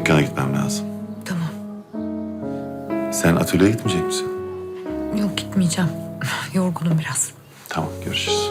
dükkana gitmem lazım. Tamam. Sen atölyeye gitmeyecek misin? Yok gitmeyeceğim. Yorgunum biraz. Tamam, görüşürüz.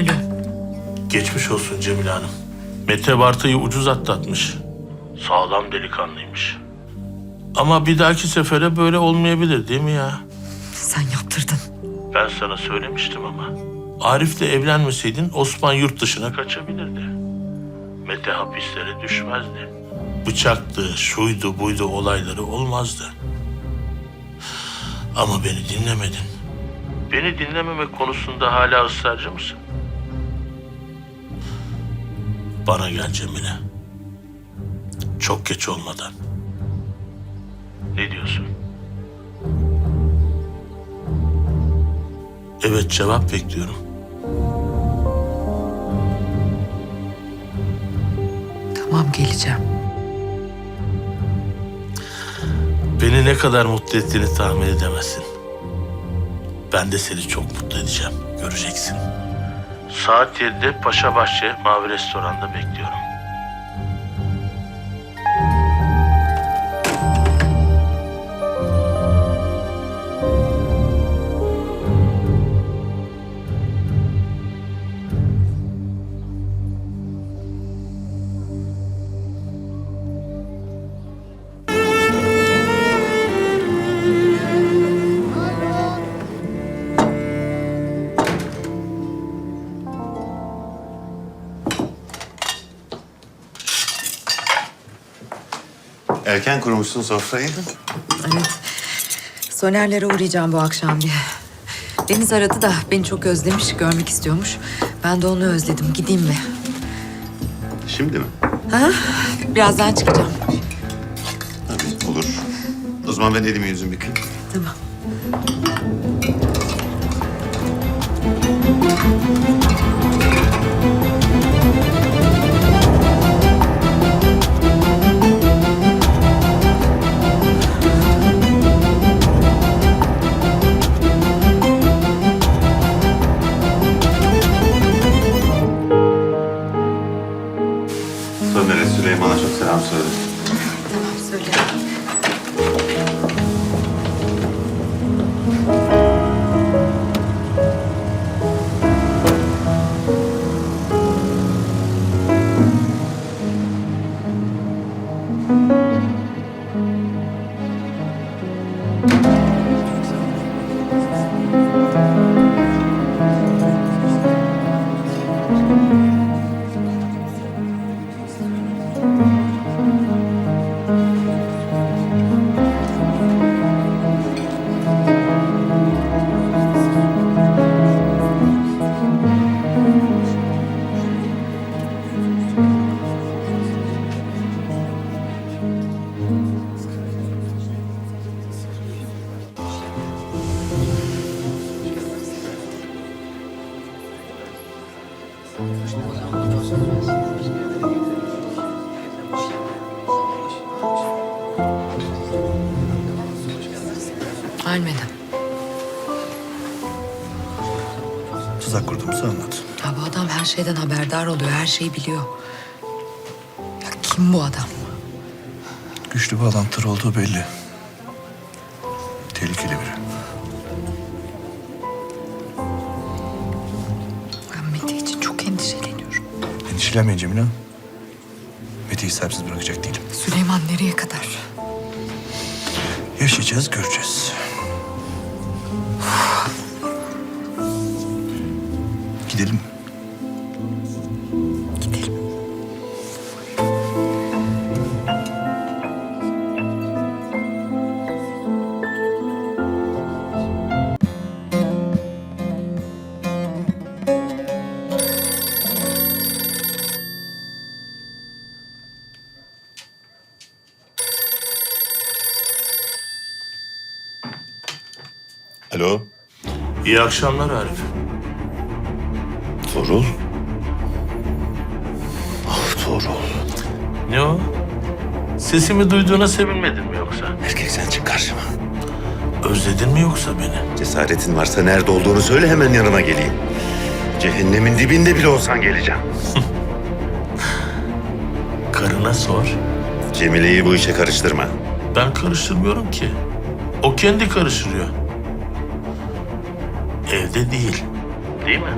Alo. Geçmiş olsun Cemile Hanım. Mete Barta'yı ucuz atlatmış. Sağlam delikanlıymış. Ama bir dahaki sefere böyle olmayabilir değil mi ya? Sen yaptırdın. Ben sana söylemiştim ama. Arif'le evlenmeseydin Osman yurt dışına kaçabilirdi. Mete hapislere düşmezdi. Bıçaktı, şuydu buydu olayları olmazdı. Ama beni dinlemedin. Beni dinlememe konusunda hala ısrarcı mısın? Bana gel Cemile. Çok geç olmadan. Ne diyorsun? Evet cevap bekliyorum. Tamam geleceğim. Beni ne kadar mutlu ettiğini tahmin edemezsin. Ben de seni çok mutlu edeceğim. Göreceksin. Saat 7'de Paşa Bahçe Mavi Restoran'da bekliyorum. Erken kurmuşsun sofrayı. Evet. Sonerlere uğrayacağım bu akşam bir. Deniz aradı da beni çok özlemiş, görmek istiyormuş. Ben de onu özledim. Gideyim mi? Şimdi mi? Ha? Birazdan çıkacağım. Tabii, olur. O zaman ben elimi yüzümü yıkayayım. Tamam. Süleyman'a çok selam söyle. Tamam söyle. Almeda. Tuzak kurduğumuzu anlat. Ya bu adam her şeyden haberdar oluyor, her şeyi biliyor. Ya kim bu adam? Güçlü bağlantıları olduğu belli. Tehlikeli biri. Endişelenmeyin Cemile. Mete'yi sahipsiz bırakacak değilim. Süleyman nereye kadar? Yaşayacağız, göreceğiz. Gidelim mi? Alo. İyi akşamlar Arif. Tuğrul. Ah Tuğrul. Ne o? Sesimi duyduğuna sevinmedin mi yoksa? Erkek sen çık karşıma. Özledin mi yoksa beni? Cesaretin varsa nerede olduğunu söyle hemen yanına geleyim. Cehennemin dibinde bile olsan geleceğim. Karına sor. Cemile'yi bu işe karıştırma. Ben karıştırmıyorum ki. O kendi karıştırıyor. Evde değil. Değil mi?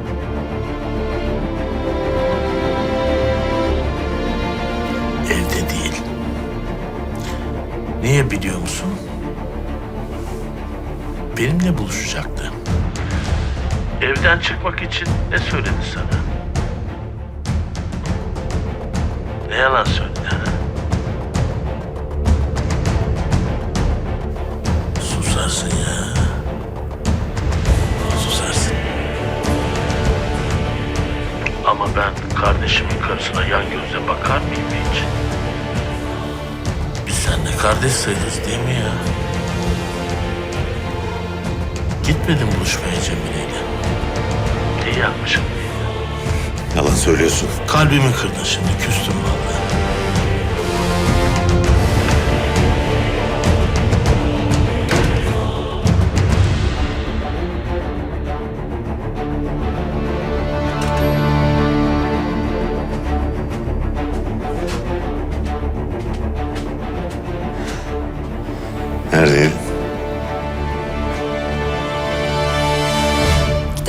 Evde değil. Niye biliyor musun? Benimle buluşacaktı. Evden çıkmak için ne söyledi sana? Ne yalan söyledi ha? Susarsın ya. Ama ben kardeşimin karısına yan gözle bakar mıyım hiç? Biz seninle kardeş sayılırız değil mi ya? Gitmedim buluşmaya Cemile'yle. İyi yapmışım? Yalan söylüyorsun. Kalbimi kırdın şimdi küstüm vallahi.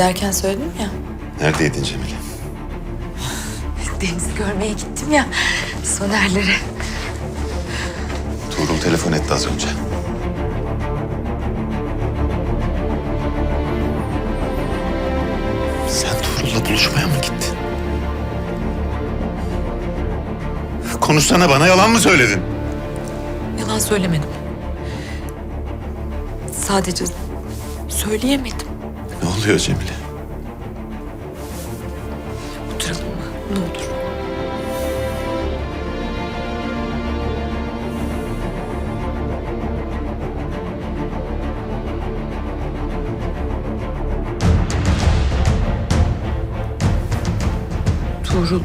Giderken söyledim ya. Neredeydin Cemile? Deniz'i görmeye gittim ya. Sonerlere. Tuğrul telefon etti az önce. Sen Tuğrul'la buluşmaya mı gittin? Konuşsana bana yalan mı söyledin? Yalan söylemedim. Sadece söyleyemedim. Ne oluyor Cemile? Oturalım mı? Ne olur. Tuğrul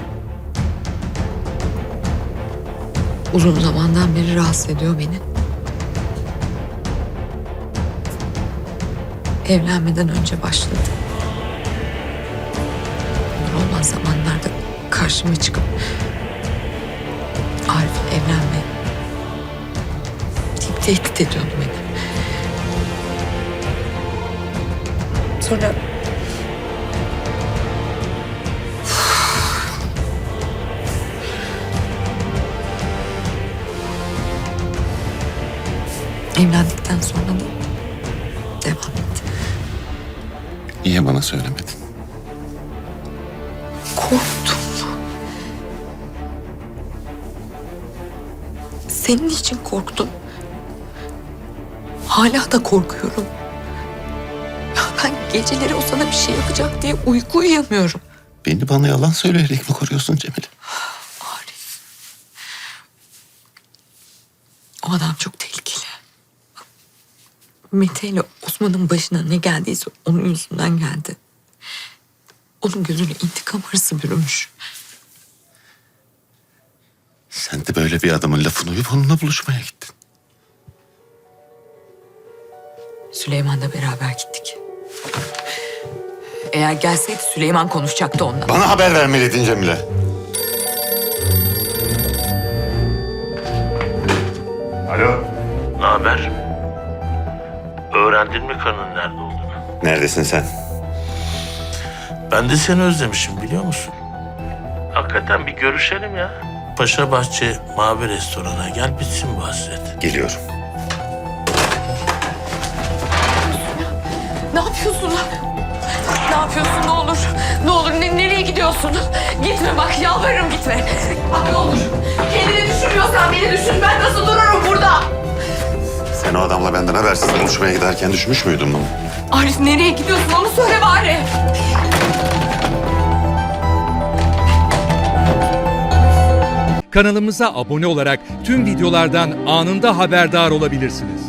uzun zamandan beri rahatsız ediyor beni. Evlenmeden önce başladı. Olmaz zamanlarda karşıma çıkıp Arif'le evlenme deyip tehdit ediyordu beni. Sonra evlendikten sonra da devam. Niye bana söylemedin? Korktum. Senin için korktum. Hala da korkuyorum. Ya ben geceleri o sana bir şey yapacak diye uyku uyuyamıyorum. Beni bana yalan söyleyerek mi koruyorsun Cemile? Arif. O adam çok tehlikeli. Mete ile Osman'ın başına ne geldiyse onun yüzünden geldi. Onun gözüne intikam hırsı bürümüş. Sen de böyle bir adamın lafını uyup onunla buluşmaya gittin. Süleyman'la beraber gittik. Eğer gelseydi Süleyman konuşacaktı onunla. Bana haber vermeliydin Cemile. Alo. Ne haber? Öğrendin mi karının nerede olduğunu? Neredesin sen? Ben de seni özlemişim biliyor musun? Hakikaten bir görüşelim ya. Paşa Bahçe Mavi Restoran'a gel bitsin bu hasret. Geliyorum. Ne yapıyorsun? Ne yapıyorsun ne olur? Ne olur ne- nereye gidiyorsun? Gitme bak yalvarırım gitme. Bak ne olur. Kendini düşünmüyorsan beni düşün. Ben nasıl dururum burada? Sen o adamla benden habersiz buluşmaya giderken düşmüş müydün bunu? Arif nereye gidiyorsun onu söyle bari. Kanalımıza abone olarak tüm videolardan anında haberdar olabilirsiniz.